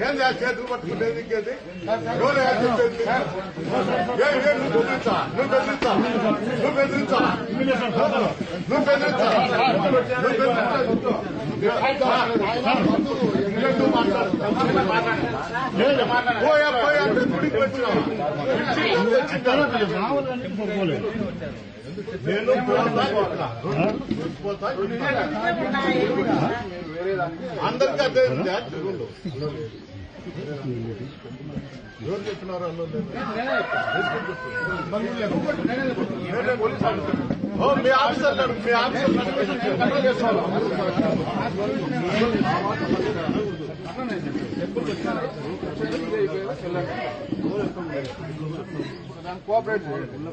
ఏం చేతులు పట్టుకుంటేది ఇంకేది ఎవరు చెప్పేది నువ్వు బెదిరించా నువ్వు బెదిరించా నువ్వు బెదిరించా నువ్వు బెదిరించా నువ్వు బెదిరించా నువ్వు మాట్లాడు పోయా పోయా నేను పోతా అందరికీ అదే ఉంది ఎవరు చెప్తున్నారు మీ ఆఫీసర్. మీ ఆఫీసర్ లేరు, మీ ఆఫీసర్ కోఆపరేట్ చేయండి